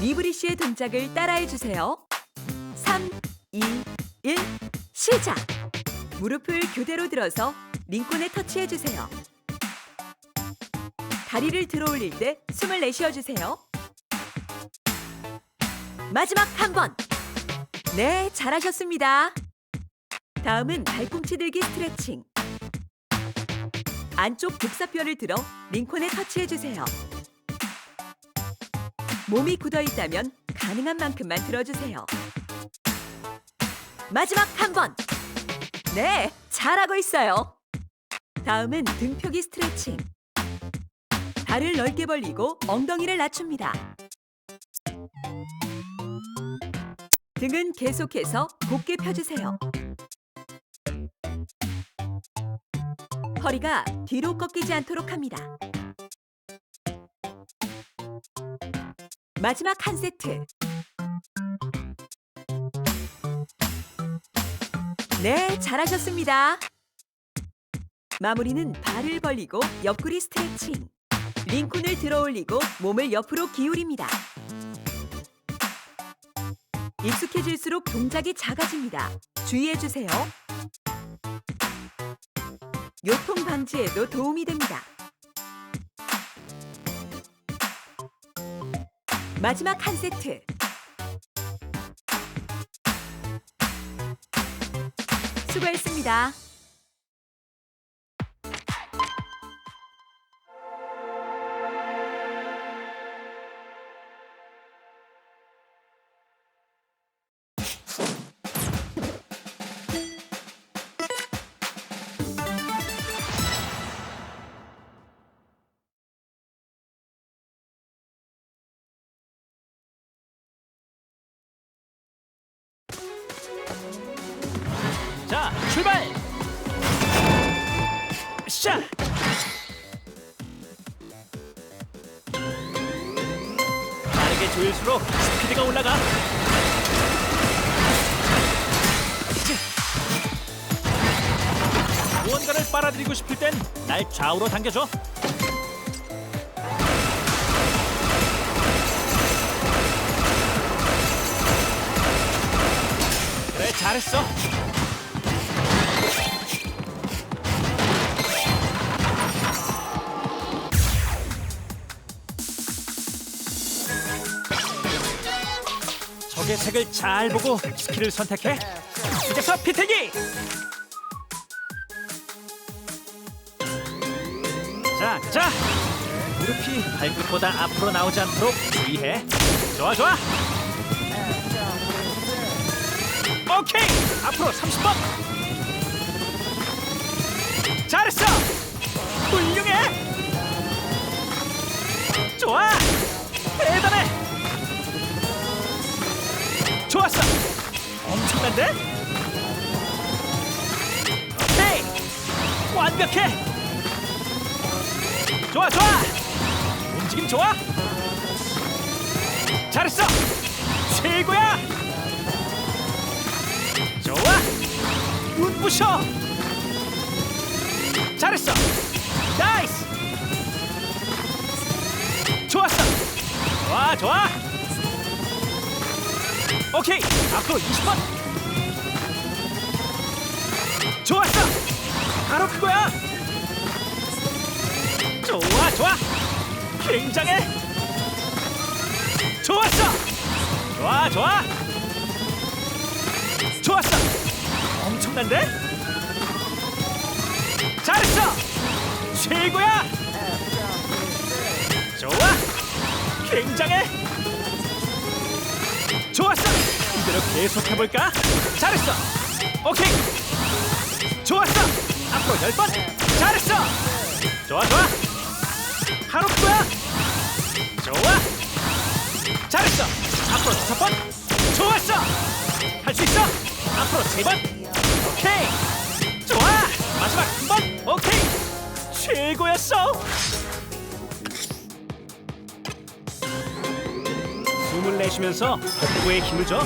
미브리 씨의 동작을 따라해 주세요. 3, 2, 1, 시작! 무릎을 교대로 들어서 링콘에 터치해 주세요. 다리를 들어 올릴 때 숨을 내쉬어 주세요. 마지막 한 번. 네, 잘하셨습니다. 다음은 발꿈치 들기 스트레칭. 안쪽 복사뼈를 들어 링콘에 터치해 주세요. 몸이 굳어 있다면 가능한 만큼만 들어주세요. 마지막 한 번. 네, 잘하고 있어요. 다음은 등표기 스트레칭. 발을 넓게 벌리고 엉덩이를 낮춥니다. 등은 계속해서 곧게 펴주세요. 허리가 뒤로 꺾이지 않도록 합니다. 마지막 한 세트. 네, 잘하셨습니다. 마무리는 발을 벌리고 옆구리 스트레칭. 링콘을 들어 올리고 몸을 옆으로 기울입니다. 익숙해질수록 동작이 작아집니다. 주의해 주세요. 요통 방지에도 도움이 됩니다. 마지막 한 세트. 수고했습니다. 빠르게 조일수록 스피드가 올라가. 무언가를 빨아들이고 싶을 땐 날 좌우로 당겨줘. 그래, 잘했어. 색을 잘 보고 스킬을 선택해. 이제서 피태기. 자, 자. 무릎이 발끝보다 앞으로 나오지 않도록 주의해. 좋아, 좋아. 오케이. 앞으로 30번. 잘했어. 훌륭해. 좋아. 좋았어. 엄청난데? 오케이. 완벽해. 좋아, 좋아. 움직임 좋아. 잘했어. 최고야. 좋아. 눈부셔. 잘했어. 나이스. 좋았어. 좋아, 좋아. 오케이 앞으로 20번. 좋았어. 바로 그거야. 좋아 좋아. 굉장해. 좋았어. 좋아 좋아. 좋았어. 엄청난데? 잘했어. 최고야. 좋아. 굉장해 좋았어. 이대로 계속 해볼까? 잘했어. 오케이. 좋았어. 앞으로 열 번. 잘했어. 좋아 좋아. 바로 그거야. 좋아. 잘했어. 앞으로 다섯 번. 좋았어. 할 수 있어. 앞으로 세 번. 오케이. 좋아. 마지막 한 번. 오케이. 최고였어. 숨을 내쉬면서 복부에 힘을 줘.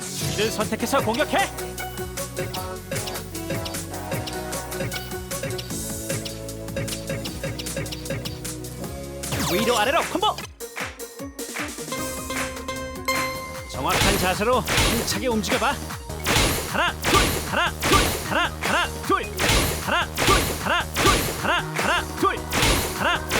수비를 선택해서 공격해. 위로 아래로 콤보. 정확한 자세로 힘차게 움직여봐. 하나 둘 하나 둘 하나 하나 둘. 하나 둘 하나 둘 하나 둘. 하나 둘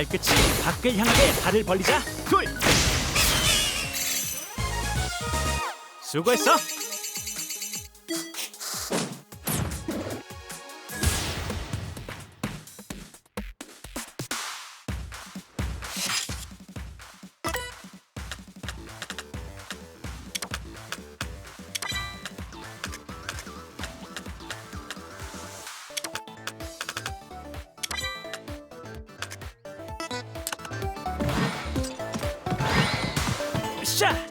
발끝이 밖을 향하게 발을 벌리자. 둘. 수고했어 Russia.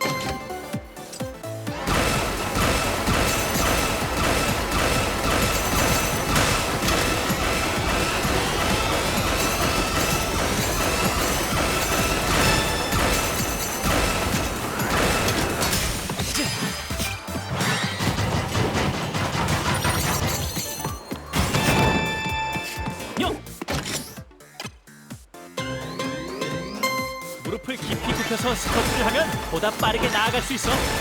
하면 보다 빠르게 나아갈 수 있어.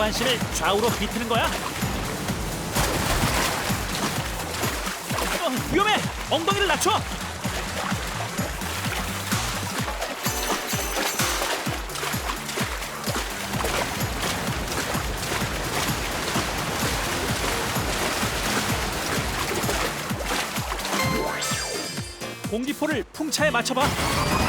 상반신을 좌우로 비트는 거야. 어, 위험해! 엉덩이를 낮춰! 공기포를 풍차에 맞춰봐.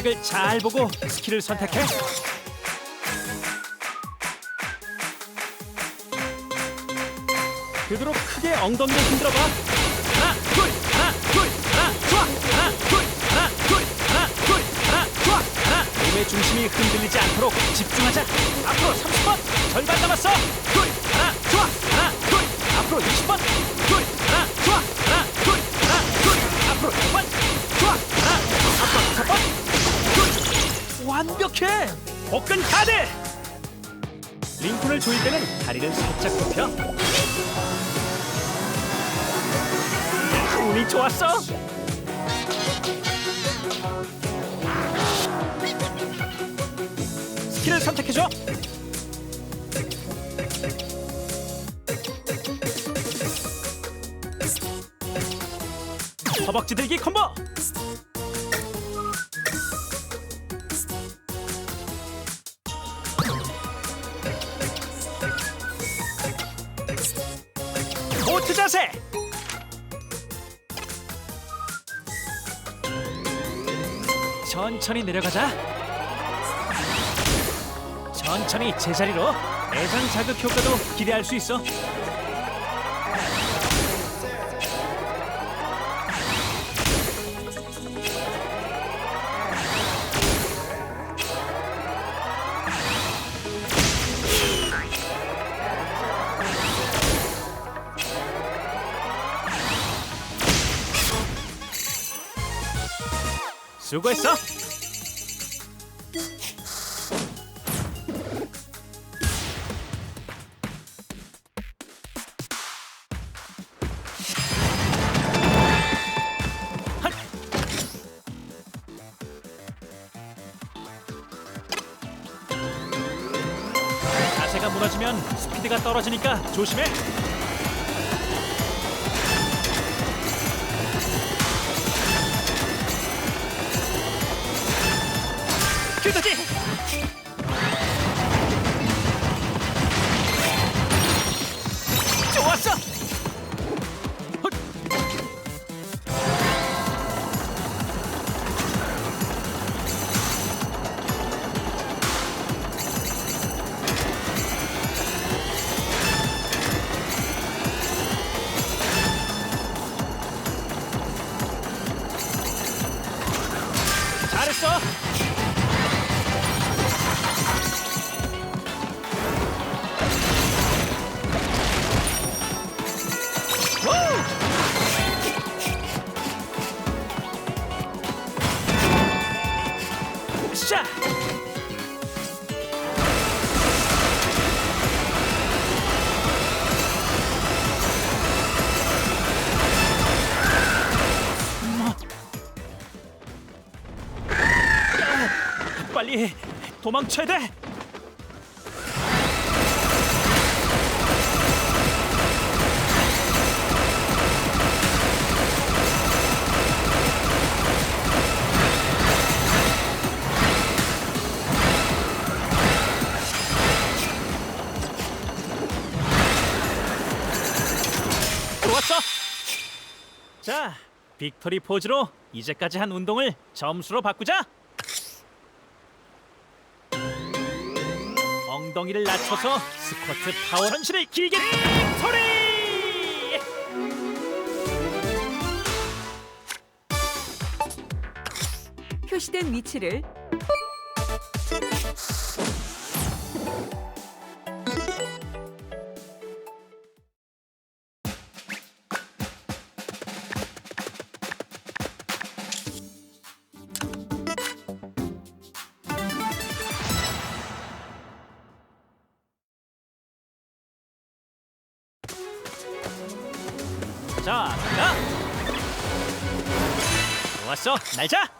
색을 잘 보고 스킬을 선택해. 되도록 크게 엉덩이를 흔들어봐. 하나, 둘, 하나, 둘, 하나, 좋아. 하나, 둘, 하나, 둘, 하나, 둘, 하나, 좋아. 하나, 몸의 중심이 흔들리지 않도록 집중하자. 앞으로 30번, 절반 남았어. 둘, 하나, 좋아. 하나, 둘, 앞으로 20번. 둘, 하나, 좋아. 하나, 둘, 하나, 둘, 앞으로 2번. 완벽해. 복근 카드. 링콘을 조일 때는 다리를 살짝 굽혀. 운이 좋았어. 스킬을 선택해줘. 허벅지 들기 콤보. 천천히 내려가자. 천천히 제자리로 내장 자극 효과도 기대할 수 있어. 누구 했어? 자세가 무너지면 스피드가 떨어지니까 조심해. 우! 샤! 빨리 도망쳐야 돼. 빅토리 포즈로 이제까지 한 운동을 점수로 바꾸자. 엉덩이를 낮춰서 스쿼트 파워 전신을 길게 빅토리! 표시된 위치를 좋았어, 날자.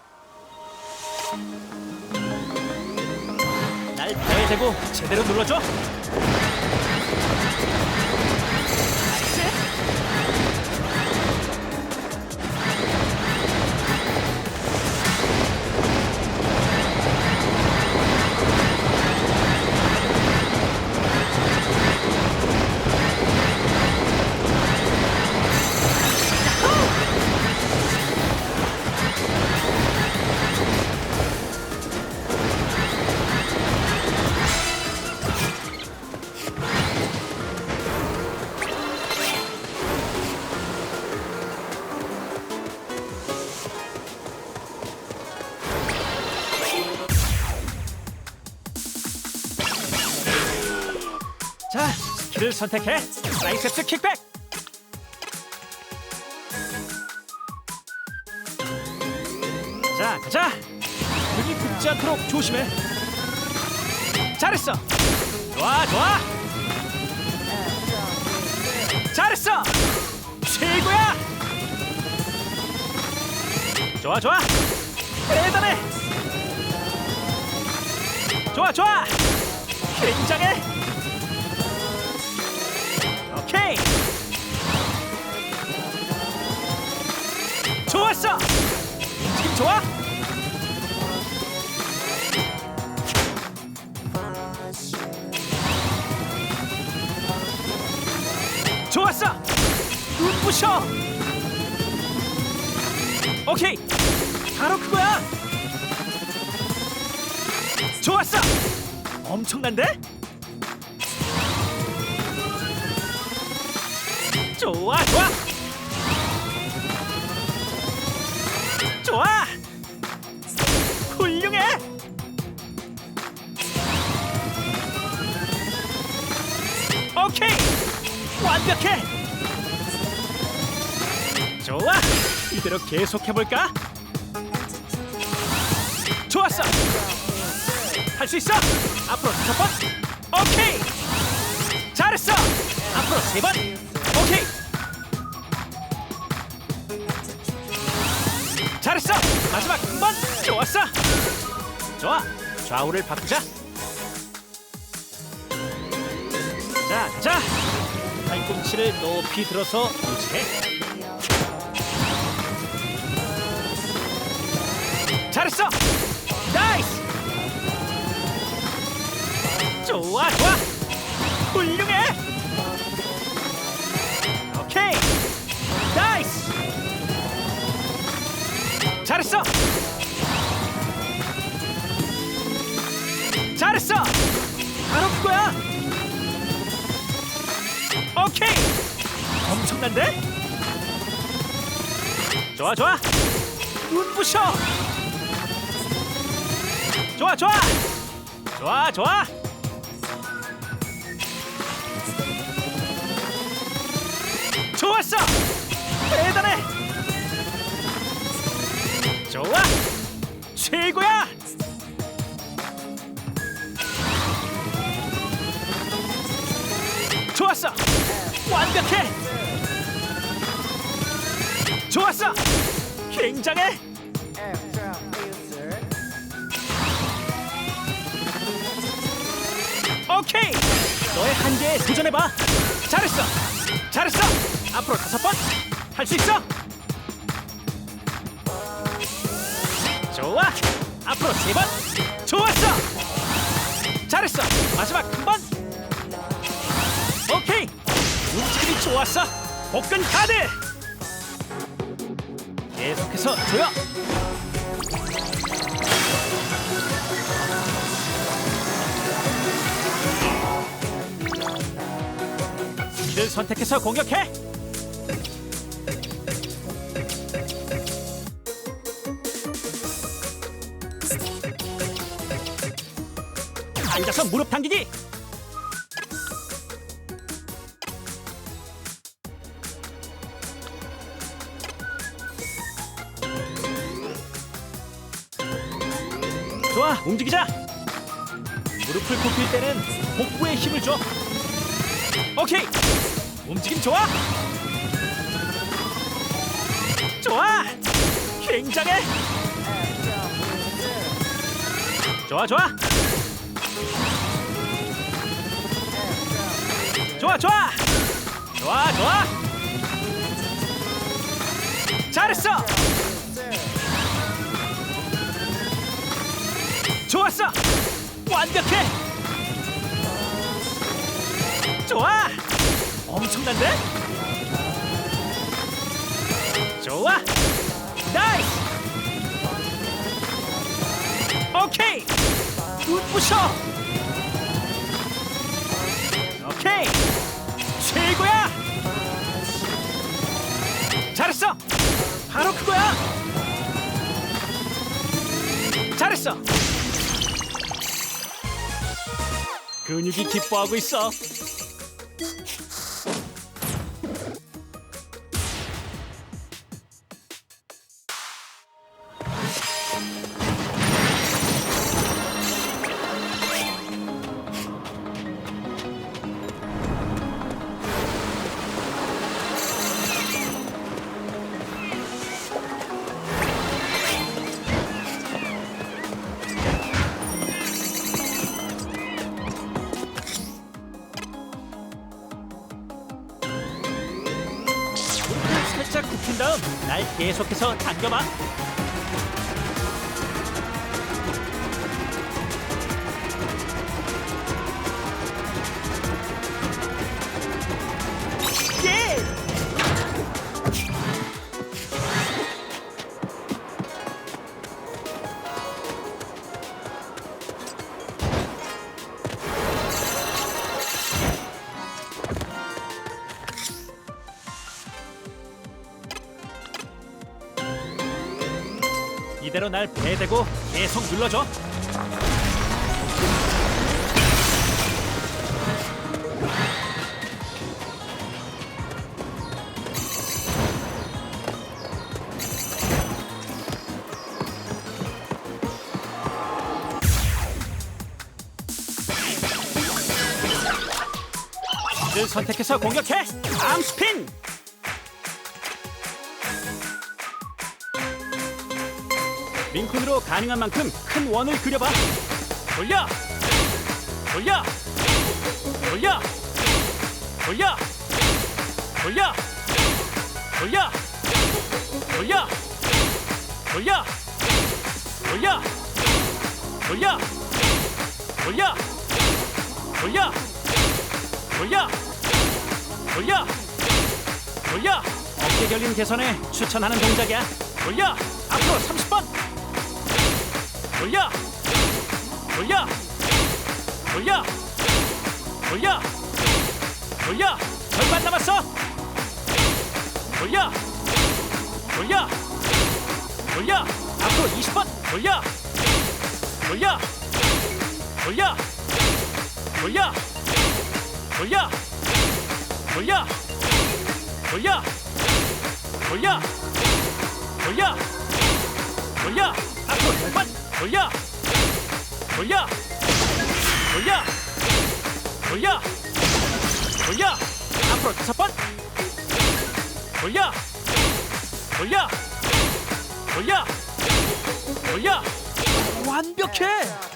선택해. 트라이셉스 킥백. 자, 가자. 등이 굽지 않도록 조심해. 잘했어. 좋아, 좋아. 잘했어. 최고야. 좋아, 좋아. 대단해. 좋아, 좋아. 굉장해. 좋았어. 움직임 좋아. 좋았어. 눈부셔. 오케이. 바로 그거야. 좋았어. 엄청난데? 좋아 좋아. 좋아. 훌륭해. 오케이. 완벽해. 좋아. 이대로 계속 해볼까? 좋았어. 할 수 있어. 앞으로 다섯 번. 오케이. 잘했어. 앞으로 세 번. 오케이 마지막 한 번 좋았어 좋아 좌우를 바꾸자 자, 가자. 팔꿈치를 높이 들어서 유지해. 잘했어. 나이스. 좋아, 좋아. 좋아, 좋아. 눈부셔. 좋아, 좋아. 좋아, 좋아. 좋았어. 대단해. 좋아. 최고야. 좋았어. 완벽해. 좋았어. 굉장해. 오케이. 너의 한계에 도전해봐. 잘했어. 잘했어. 앞으로 다섯 번. 할 수 있어. 좋아. 앞으로 세 번. 좋았어. 잘했어. 마지막 한 번. 오케이. 움직임이 좋았어. 복근 카드. 계속해서 조여. 이를 선택해서 공격해. 앉아서 무릎 당기기. 좋아, 움직이자. 무릎을 굽힐 때는 복부에 힘을 줘. 오케이, 움직임 좋아. 좋아, 굉장해. 좋아, 좋아. 좋아, 좋아. 좋아, 좋아. 잘했어. 좋았어. 완벽해. 좋아. 엄청난데? 좋아. 나이스. 오케이. 눈부셔. 오케이. 최고야. 잘했어. 바로 그거야. 잘했어. 근육이 기뻐하고 있어. 날 계속해서 당겨봐. 날 배에 대고 계속 눌러줘. 를 선택해서 공격해. 암 스핀. 링콘으로 가능한 만큼 큰 원을 그려봐. 돌려, 돌려, 돌려. 돌려 돌려 돌려 돌려 돌려 돌려 돌려 돌려 돌려 돌려 돌려 돌려 어깨 결림 개선에 추천하는 동작이야 돌려 앞으로 30번 돌려 돌려 돌려 돌려 돌려 절반 남았어 돌려 돌려 돌려 앞으로 20번 돌려 돌려 돌려 돌려 돌려 돌려 돌려 돌려 돌려 돌려 앞으로 10번 돌려! 돌려! 돌려! 돌려! 돌려! 앞으로 다섯 번! 돌려! 돌려! 돌려! 돌려! 완벽해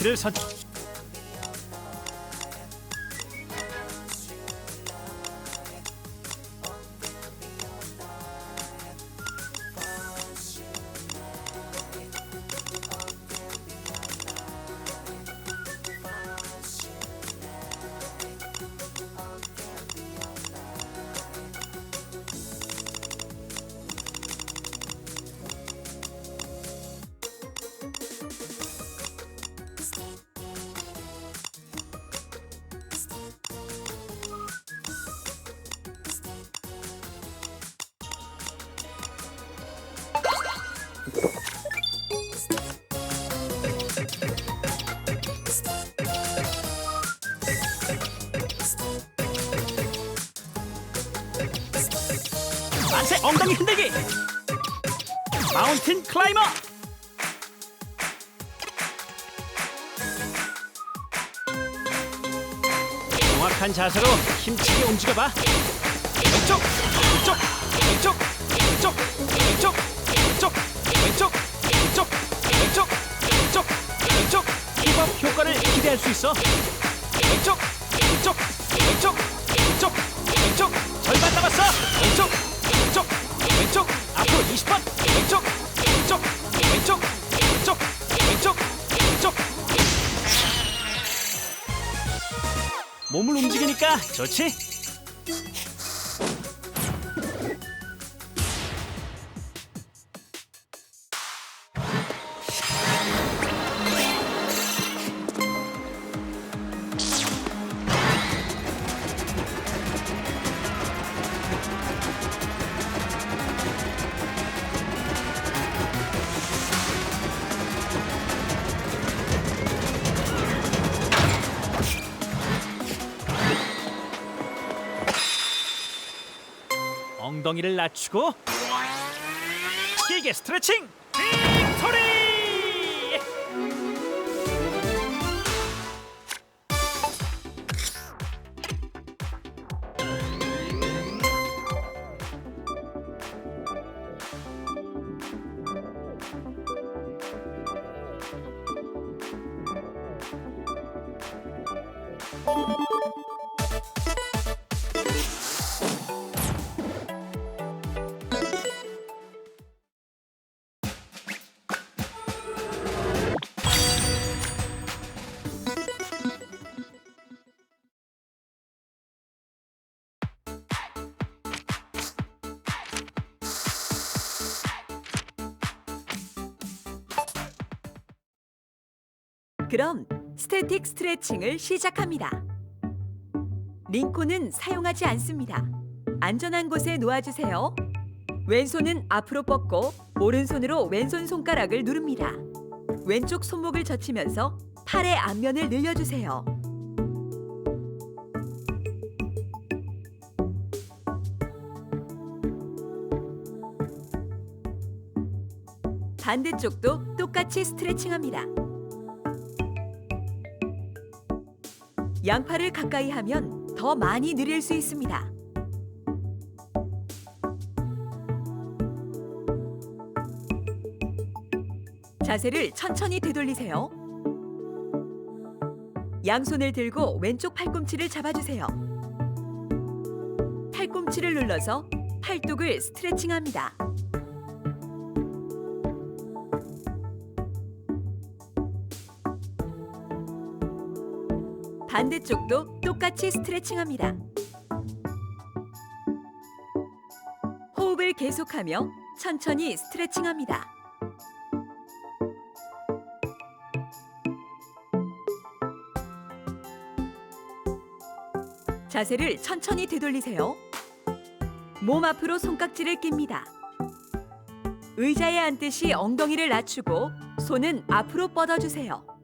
길을 선 만세 엉덩이 흔들기 마운틴 클라이머 정확한 자세로 힘차게 움직여봐 왼쪽 왼쪽 왼쪽 왼쪽 왼쪽 왼쪽 왼쪽 왼쪽 왼쪽 왼쪽 왼쪽 힙업 효과를 기대할 수 있어 왼쪽 좋지? 엉덩이를 낮추고 길게 스트레칭 그럼 스태틱 스트레칭을 시작합니다. 링콘은 사용하지 않습니다. 안전한 곳에 놓아주세요. 왼손은 앞으로 뻗고 오른손으로 왼손 손가락을 누릅니다. 왼쪽 손목을 젖히면서 팔의 앞면을 늘려주세요. 반대쪽도 똑같이 스트레칭합니다. 양팔을 가까이 하면 더 많이 느릴 수 있습니다. 자세를 천천히 되돌리세요. 양손을 들고 왼쪽 팔꿈치를 잡아주세요. 팔꿈치를 눌러서 팔뚝을 스트레칭합니다. 반대쪽도 똑같이 스트레칭합니다. 호흡을 계속하며 천천히 스트레칭합니다. 자세를 천천히 되돌리세요. 몸 앞으로 손깍지를 낍니다. 의자에 앉듯이 엉덩이를 낮추고 손은 앞으로 뻗어주세요.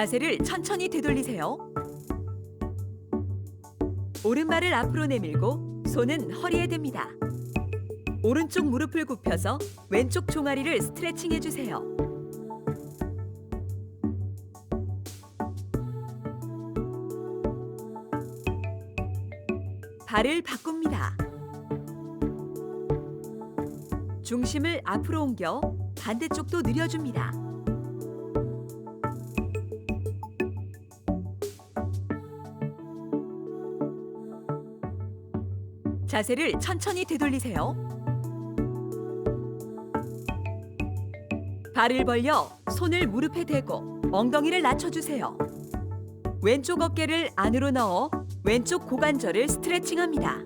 자세를 천천히 되돌리세요. 오른발을 앞으로 내밀고 손은 허리에 댑니다. 오른쪽 무릎을 굽혀서 왼쪽 종아리를 스트레칭 해주세요. 발을 바꿉니다. 중심을 앞으로 옮겨 반대쪽도 늘려줍니다. 자세를 천천히 되돌리세요. 발을 벌려 손을 무릎에 대고 엉덩이를 낮춰주세요. 왼쪽 어깨를 안으로 넣어 왼쪽 고관절을 스트레칭합니다.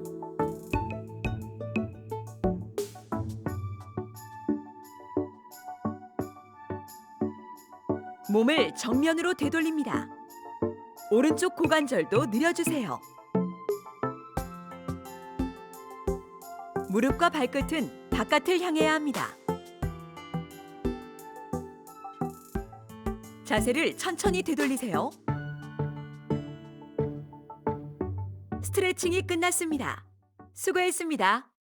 몸을 정면으로 되돌립니다. 오른쪽 고관절도 늘려주세요. 무릎과 발끝은 바깥을 향해야 합니다. 자세를 천천히 되돌리세요. 스트레칭이 끝났습니다. 수고했습니다.